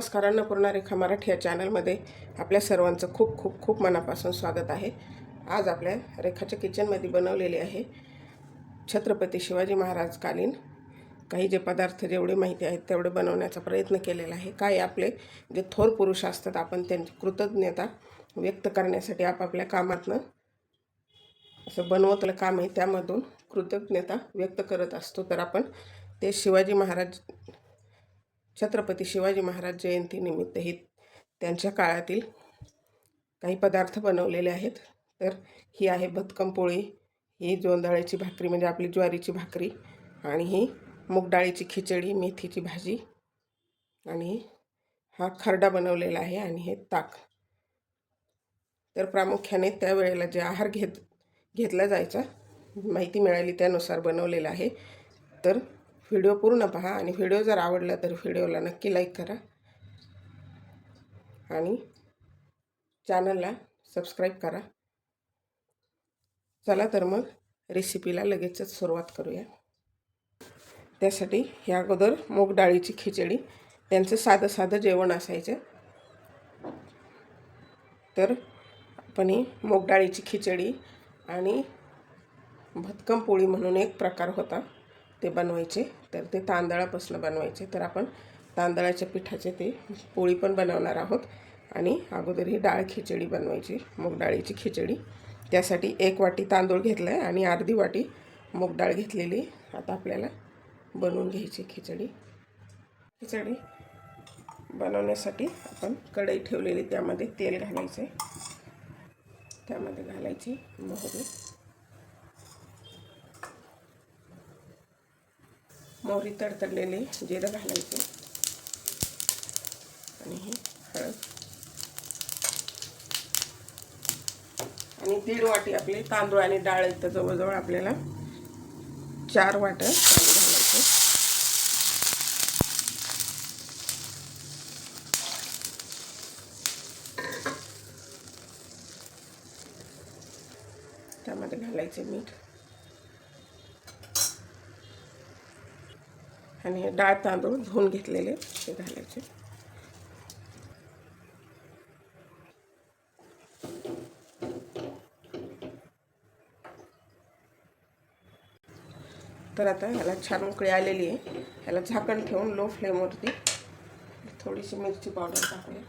नमस्कार पूर्ण रेखा मराठी या चॅनलमध्ये आपल्या सर्वांचं खूप खूप खूप मनापासून स्वागत आहे. आज आपल्या रेखाच्या किचनमध्ये बनवलेले आहे छत्रपती शिवाजी महाराजकालीन काही जे पदार्थ जेवढे माहिती आहेत तेवढे बनवण्याचा प्रयत्न केलेला आहे. काय आपले जे थोर पुरुष असतात आपण त्यांची कृतज्ञता व्यक्त करण्यासाठी आपापल्या कामातनं असं बनवतलं काम आहे त्यामधून कृतज्ञता व्यक्त करत असतो. तर आपण ते शिवाजी महाराज छत्रपती शिवाजी महाराज जयंतीनिमित्तही त्यांच्या काळातील काही पदार्थ बनवलेले आहेत. तर ही आहे भत्कम पोळी ही जोंधळ्याची भाकरी म्हणजे आपली ज्वारीची भाकरी आणि ही मूगडाळीची खिचडी मेथीची भाजी आणि हा खरडा बनवलेला आहे आणि हे ताक. तर प्रामुख्याने त्यावेळेला जे आहार घेत घेतला जायचा माहिती मिळाली त्यानुसार बनवलेला आहे. तर व्हिडिओ पूर्ण पहा आणि व्हिडिओ जर आवडला तर व्हिडिओला नक्की लाईक करा. आणि चॅनलला सबस्क्राईब करा. चला तर मग रेसिपीला लगेचच सुरुवात करूया. त्यासाठी ह्या अगोदर मूग डाळीची खिचडी त्यांचं साधं साधं जेवण असायचं. तर आपण ही मूग डाळीची खिचडी आणि भत्कम पोळी म्हणून एक प्रकार होता. ते बनवायचे. तर ते तांदळापासून बनवायचे. तर आपण तांदळाच्या पिठाचे ते पोळी पण बनवणार आहोत. आणि अगोदर ही डाळ खिचडी बनवायची. मूग डाळीची खिचडी. त्यासाठी एक वाटी तांदूळ घेतला आहे आणि अर्धी वाटी मूग डाळ घेतलेली. आता आपल्याला बनवून घ्यायची खिचडी. खिचडी बनवण्यासाठी आपण कढई ठेवलेली. त्यामध्ये तेल घालायचे त्यामध्ये घालायची मोहरी. मोहरी तडतडलेले जिरं घालायचे. आणि हे हळद. आणि दीड वाटी आपले तांदूळ आणि डाळ इथं जवळजवळ आपल्याला चार वाटं तांदूळ घालायचे. त्यामध्ये घालायचे मीठ. आणि डाळ तांदूळ धुवून घेतलेले ते घालायचे. तर आता ह्याला छान उकळी आलेली आहे. ह्याला झाकण ठेवून लो फ्लेमवरती थोडीशी मिरची पावडर टाकूया.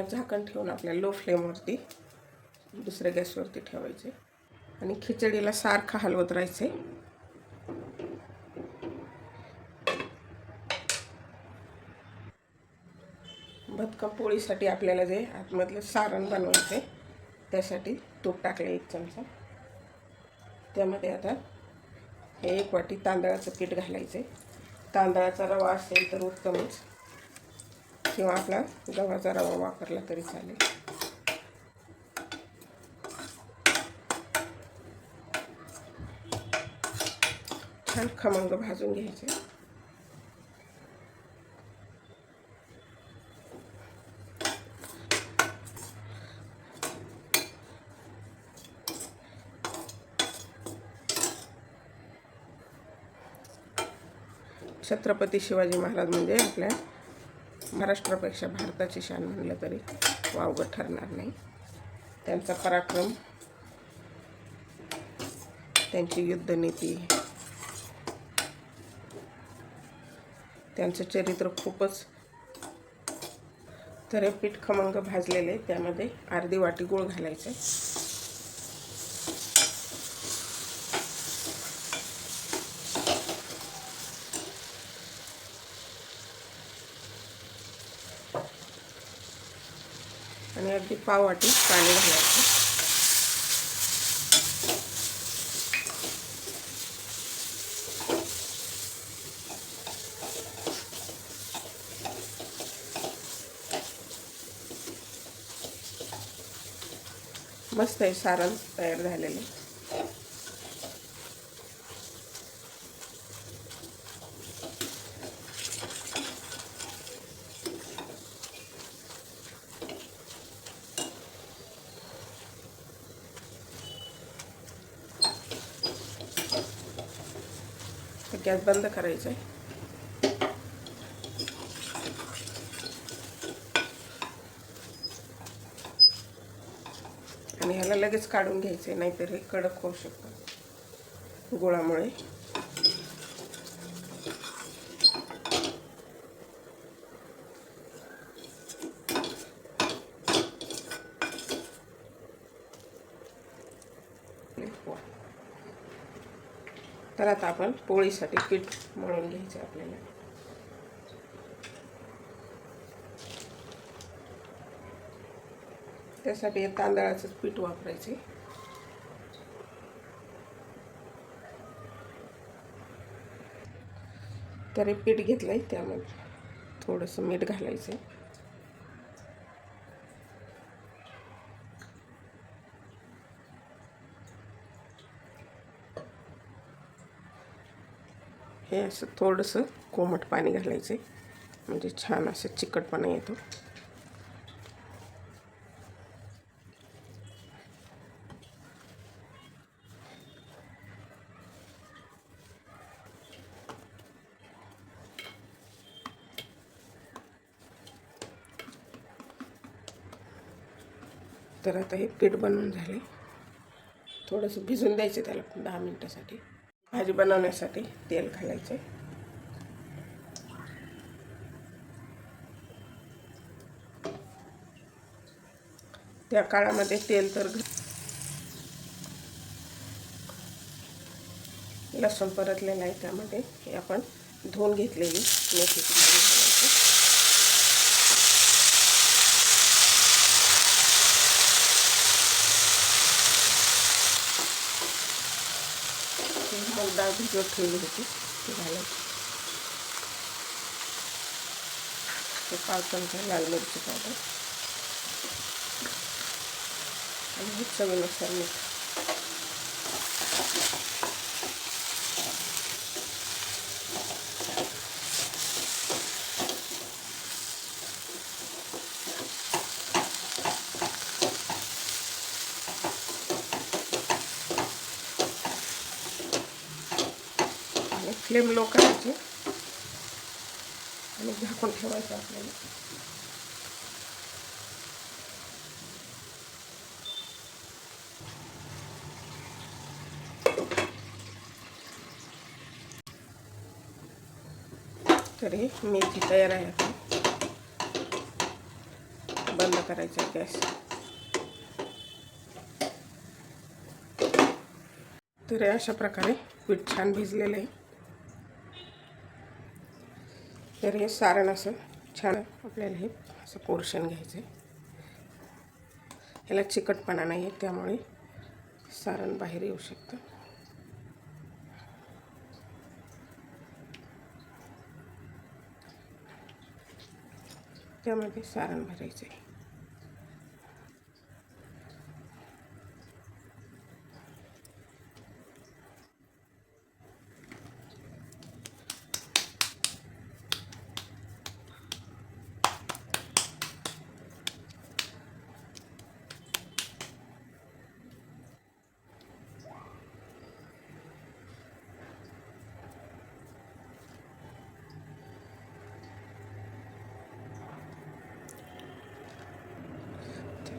याला झाकण ठेवून आपल्या लो फ्लेमवरती दुसऱ्या गॅसवरती ठेवायचे. आणि खिचडीला सारखं हलवत राहायचे. भतका पोळीसाठी आपल्याला जे आतमधलं सारण बनवायचं आहे त्यासाठी तूप टाकले एक चमचा. त्यामध्ये आता हे एक वाटी तांदळाचं पीठ घालायचं. आहे तांदळाचा रवा असेल तर उत्तमच. किंवा आपला गव्हाचा रवा वापरला तरी चालेल. छान खमंग भाजून घ्यायचे. छत्रपती शिवाजी महाराज म्हणजे आपल्या महाराष्ट्रापेक्षा भारताची शान म्हणलं तरी वावगं ठरणार नाही. त्यांचा पराक्रम त्यांची युद्धनीती त्यांचं चरित्र खूपच तर पीठ खमंग भाजलेले त्यामध्ये अर्धी वाटी गूळ घालायचं. आणि अगदी पाव वाटी पाणी घालायचं. मस्त आहे सारण तयार झालेलं गॅस बंद करायचा आहे आणि ह्याला लगेच काढून घ्यायचं आहे नाहीतर हे कडक होऊ शकतं. गुळामुळे तर आता आपण पोळीसाठी पीठ मळून घ्यायचं आपल्याला. त्यासाठी तांदळाचं तांदळाचंच पीठ वापरायचे. तर पीठ पीठ घेतलंय त्यामध्ये थोडंसं मीठ घालायचं हे असं थोडंसं कोमट पाणी घालायचं म्हणजे छान असं चिकटपणा येतो. तर आता हे पीठ बनवून झाले थोडंसं भिजून द्यायचं त्याला दहा मिनटासाठी. भाजी बनवण्यासाठी तेल घालायचे. त्या काळामध्ये तेल तर घ- लसूण परतलेलं आहे त्यामध्ये. हे आपण धुवून घेतलेली मेथीची भाजी घालायची मग डाळ भिजवत ठेवली होती ती. घालायची. ते पाव चमचा लाल मिरची पावडर आणि हे चवीनुसार मीठ आणि फ्लेम लो करायची. आणि झाकून ठेवायचं आपल्याला. तरी मेथी तयार आहे आता. बंद करायचा गॅस. तरी अशा प्रकारे पीठ छान भिजलेलं आहे. तर हे सारण असं छान आपल्याला हे असं पोर्शन घ्यायचं आहे. ह्याला चिकटपणा नाही आहे त्यामुळे सारण बाहेर येऊ शकतं. त्यामध्ये सारण भरायचं आहे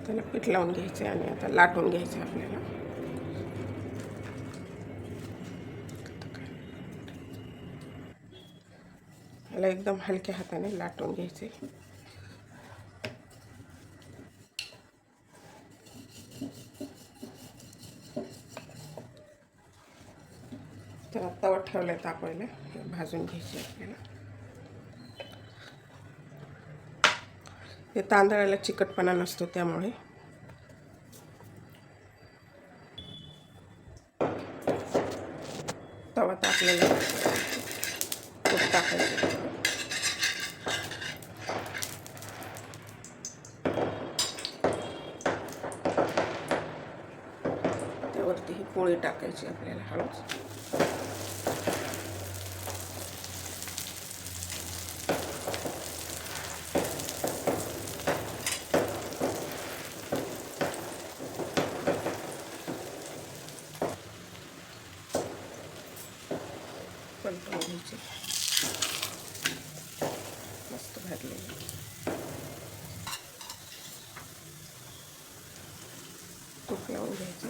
त्याला पीठ लावून घ्यायचं आणि आता लाटून घ्यायचं आपल्याला. याला एकदम हलक्या हाताने लाटून घ्यायचे तर तवा ठेवला आहे हे भाजून घ्यायचे आपल्याला. हे तांदळाला चिकटपणा नसतो त्यामुळे. आता आपल्याला. तूप टाकायचं. त्यावरती ही पोळी टाकायची आपल्याला हळूच. भाजलेलं तूप लावून घ्यायचं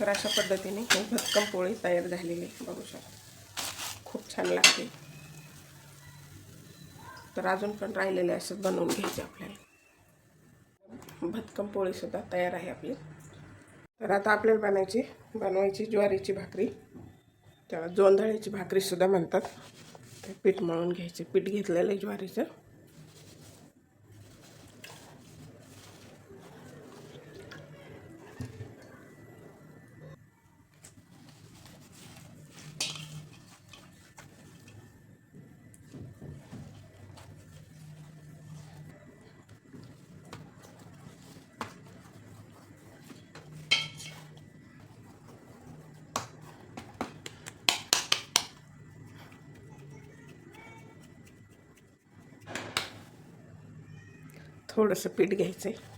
तर अशा पद्धतीने ही भक्कम पोळी तयार झालेली आहे. बघू शकता. खूप छान लागते. तर अजून पण राहिलेले असं बनवून घ्यायचे आपल्याला. भक्कम पोळीसुद्धा तयार आहे आपली. तर आता आपल्याला बनायची बनवायची ज्वारीची भाकरी. त्याला जोंधळ्याची भाकरीसुद्धा म्हणतात. ते पीठ मळून घ्यायचे. पीठ घेतलेलं आहे ज्वारीचं. थोडंसं पीठ घ्यायचं आहे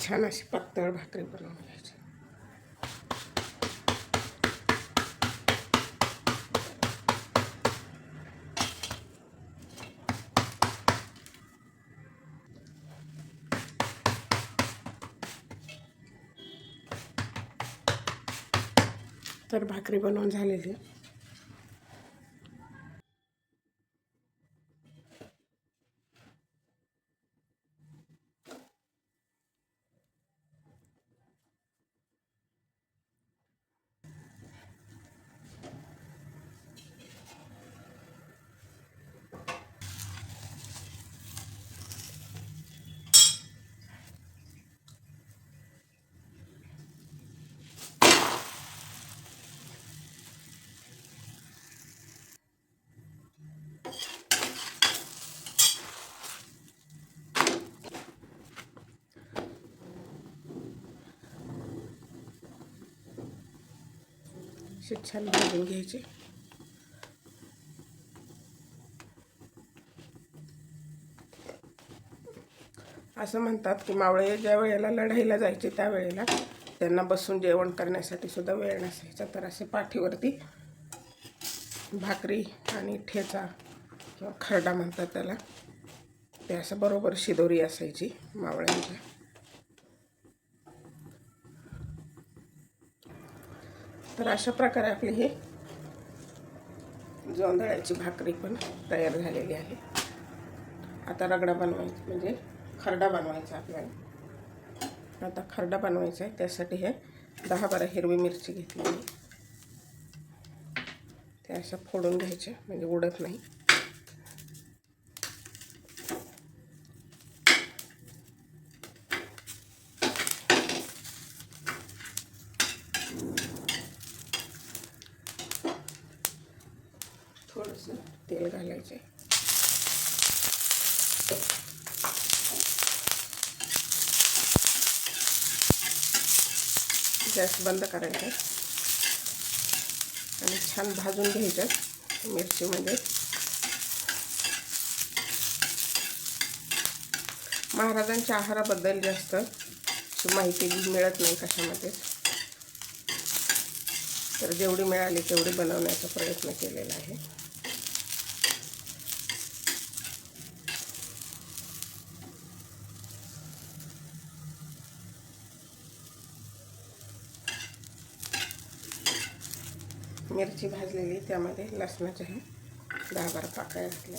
छान अशी पातळ भाकरी बनवून घ्यायची. तर भाकरी बनवून झालेली. असे छान भाजून घ्यायचे. असं म्हणतात की मावळे ज्या वेळेला लढाईला जायचे त्यावेळेला त्यांना बसून जेवण करण्यासाठी सुद्धा वेळ नसायचा. तर असे पाठीवरती भाकरी आणि ठेचा किंवा खरडा म्हणतात त्याला. ते असं बरोबर शिदोरी असायची मावळ्यांच्या. तर अशा प्रकारे आपली हे जोंधळ्याची भाकरी पण तयार झालेली आहे. आता रगडा बनवायचा म्हणजे खरडा बनवायचा आपल्याला. आता खरडा बनवायचा आहे त्यासाठी हे दहा बारा हिरवी मिरची घेतली ते अशा फोडून घ्यायच्या म्हणजे उडत नाही थोडंसं तेल घालायचं आहे गॅस बंद करायचा आणि छान भाजून घ्यायचं मिरचीमध्ये म्हणजे. महाराजांच्या आहाराबद्दल जास्त माहिती मिळत नाही कशामध्ये. तर जेवढी मिळाली तेवढी बनवण्याचा प्रयत्न केलेला आहे. मिरची भाजलेली त्यामध्ये लसणाच्या हे दहा बारा पाकळ्या घातल्या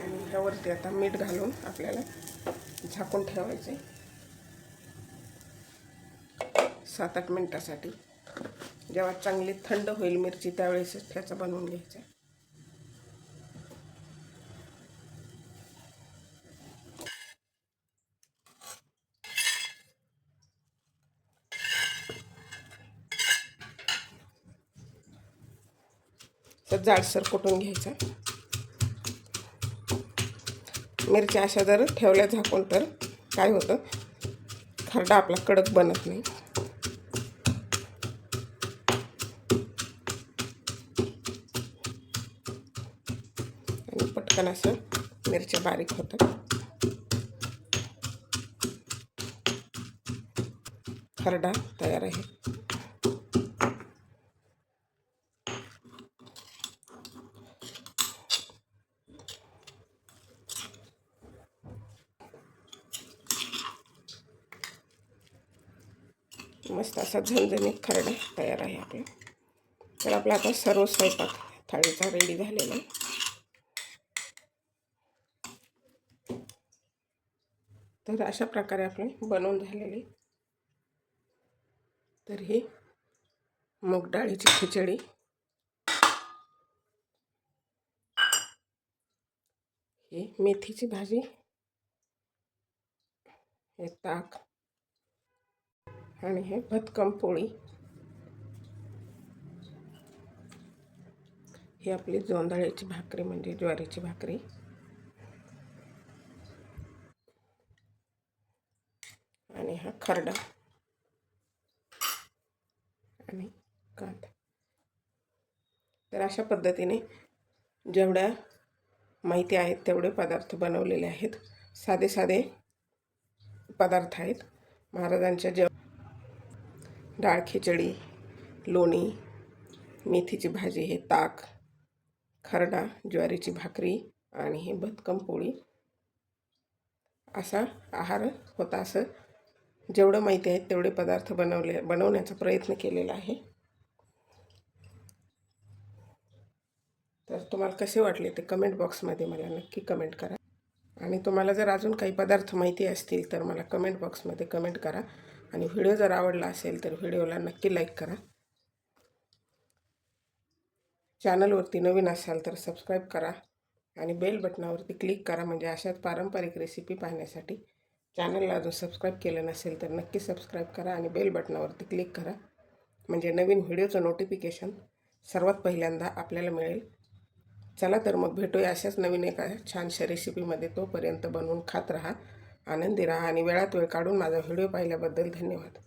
आणि ह्यावरती आता मीठ घालून आपल्याला झाकून ठेवायचे. सात आठ मिनटासाठी. जेव्हा चांगली थंड होईल मिरची त्यावेळेसच ठ्याचा बनवून घ्यायचा. तर जाडसर कुटून घ्यायचा. मिरच्या अशा जर ठेवल्या झाकून तर काय होतं? खरडा आपला कडक बनत नाही. आणि पटकन असं मिरच्या बारीक होतात. खरडा तयार आहे मस्त असा झणझणीत खरडा तयार आहे आपला. तर आपला आता सर्व स्वयंपाक थाळीचा रेडी झालेला. आहे तर अशा प्रकारे आपले बनवून झालेले. तर ही मूग डाळीची खिचडी. ही मेथीची भाजी. हे ताक. आणि हे भतकम पोळी. ही आपली जोंधळ्याची भाकरी म्हणजे ज्वारीची भाकरी. आणि हा खरडा. आणि कांदा. तर अशा पद्धतीने जेवढ्या माहिती आहेत तेवढे पदार्थ बनवलेले आहेत. साधे साधे पदार्थ आहेत. महाराजांच्या जेव डाळ खिचडी लोणी मेथीची भाजी हे ताक खरडा ज्वारीची भाकरी आणि हे बदकम पोळी. असा आहार होता असं जेवढं माहिती आहे तेवढे पदार्थ बनवले बनवण्याचा प्रयत्न केलेला आहे. तर तुम्हाला कसे वाटले ते कमेंट बॉक्समध्ये मला नक्की कमेंट करा. आणि तुम्हाला जर अजून काही पदार्थ माहिती असतील तर मला कमेंट बॉक्समध्ये कमेंट करा. आणि व्हिडिओ जर आवडला असेल तर व्हिडिओला नक्की लाईक करा. चॅनलवरती नवीन असाल तर सबस्क्राईब करा आणि बेल बटनावरती क्लिक करा म्हणजे अशाच पारंपरिक रेसिपी पाहण्यासाठी चॅनलला अजून सबस्क्राईब केलं नसेल तर नक्की सबस्क्राईब करा आणि बेल बटनावरती क्लिक करा. म्हणजे नवीन व्हिडिओचं नोटिफिकेशन सर्वात पहिल्यांदा आपल्याला मिळेल. चला तर मग भेटूया अशाच नवीन एका छानशा रेसिपीमध्ये तोपर्यंत बनवून खात राहा. आनंदी राहा आणि वेळात वेळ काढून माझा व्हिडिओ पाहिल्याबद्दल धन्यवाद.